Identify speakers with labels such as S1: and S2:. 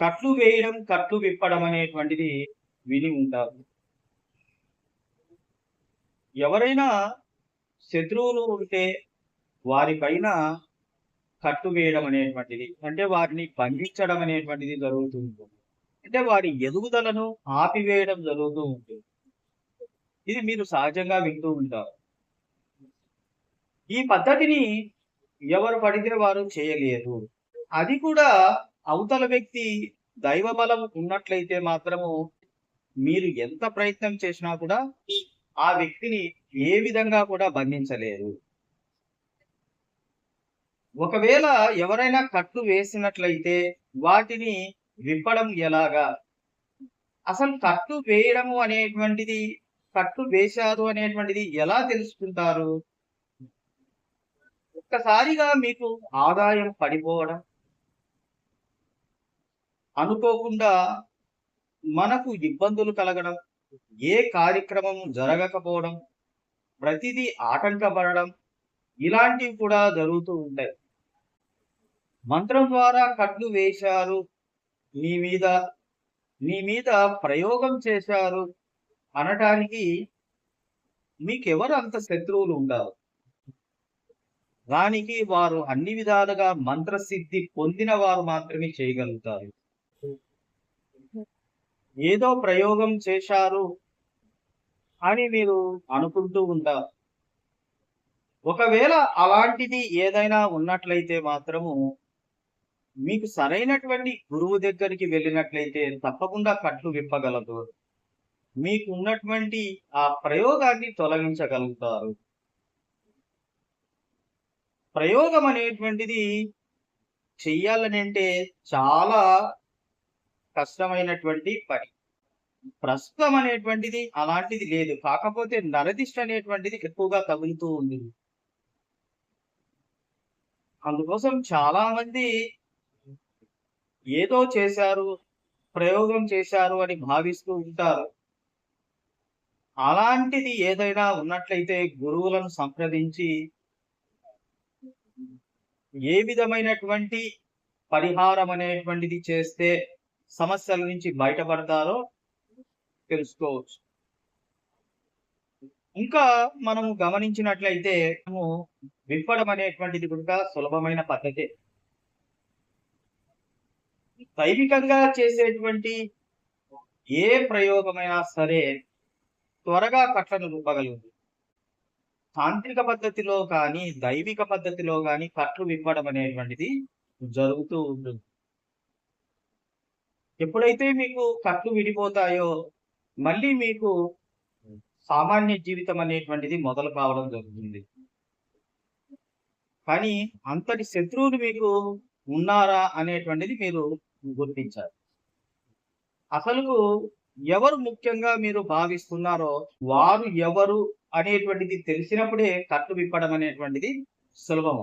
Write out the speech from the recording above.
S1: కట్లు వేయడం కట్లు విప్పడం అనేటువంటిది విని ఉంటారు. ఎవరైనా శత్రువులు ఉంటే వారిపైన కట్టు వేయడం అనేటువంటిది అంటే వారిని బంధించడం అనేటువంటిది జరుగుతూ ఉంటుంది. అంటే వారి ఎదుగుదలను ఆపివేయడం జరుగుతూ ఉంటుంది. ఇది మీరు సహజంగా వింటూ ఉంటారు. ఈ పద్ధతిని ఎవరు పడితే వారు చేయలేరు. అది కూడా అవతల వ్యక్తి దైవబలం ఉన్నట్లయితే మాత్రము మీరు ఎంత ప్రయత్నం చేసినా కూడా ఆ వ్యక్తిని ఏ విధంగా కూడా బంధించలేరు. ఒకవేళ ఎవరైనా కట్టు వేసినట్లయితే వాటిని విప్పడం ఎలాగా? అసలు కట్టు వేయడము అనేటువంటిది కట్టు వేశారు అనేటువంటిది ఎలా తెలుసుకుంటారు? ఒక్కసారిగా మీకు ఆదాయం పడిపోవడం అనుకోకుండా మనకు ఇబ్బందులు కలగడం ఏ కార్యక్రమం జరగకపోవడం ప్రతిదీ ఆటంకపడడం ఇలాంటివి కూడా జరుగుతూ ఉంటాయి. మంత్రం ద్వారా కట్లు వేశారు నీ మీద నీ మీద ప్రయోగం చేశారు అనటానికి మీకెవరు అంత శత్రువులు ఉండరు. దానికి వారు అన్ని విధాలుగా మంత్రసిద్ధి పొందిన వారు మాత్రమే చేయగలుగుతారు. ఏదో ప్రయోగం చేశారు అని మీరు అనుకుంటూ ఉంటారు. ఒకవేళ అలాంటిది ఏదైనా ఉన్నట్లయితే మాత్రము మీకు సరైనటువంటి గురువు దగ్గరికి వెళ్ళినట్లయితే తప్పకుండా కట్లు విప్పగలదు మీకు ఉన్నటువంటి ఆ ప్రయోగాన్ని తొలగించగలుగుతారు. ప్రయోగం అనేటువంటిది చెయ్యాలని అంటే చాలా కష్టమైనటువంటి పని. ప్రస్తుతం అనేటువంటిది అలాంటిది లేదు. కాకపోతే నరదిష్ట అనేటువంటిది ఎక్కువగా తగులుతూ ఉంది. అందుకోసం చాలా మంది ఏదో చేశారు ప్రయోగం చేశారు అని భావిస్తూ ఉంటారు. అలాంటిది ఏదైనా ఉన్నట్లయితే గురువులను సంప్రదించి ఏ విధమైనటువంటి పరిహారం అనేటువంటిది చేస్తే సమస్యల నుంచి బయటపడతారో తెలుసుకోవచ్చు. ఇంకా మనము గమనించినట్లయితే మనము విప్పడం అనేటువంటిది కూడా సులభమైన పద్ధతి. దైవికంగా చేసేటువంటి ఏ ప్రయోగమైనా సరే త్వరగా కట్లను రూపగలుగుతుంది తాంత్రిక పద్ధతిలో కానీ దైవిక పద్ధతిలో కానీ కట్లు విప్పడం అనేటువంటిది జరుగుతూ ఉంటుంది. ఎప్పుడైతే మీకు కట్లు విడిపోతాయో మళ్ళీ మీకు సామాన్య జీవితం అనేటువంటిది మొదలు కావడం జరుగుతుంది. కానీ అంతటి శత్రువులు మీకు ఉన్నారా అనేటువంటిది మీరు గుర్తించాలి. అసలు ఎవరు ముఖ్యంగా మీరు భావిస్తున్నారో వారు ఎవరు అనేటువంటిది తెలిసినప్పుడే కట్లు విప్పడం అనేటువంటిది సులభం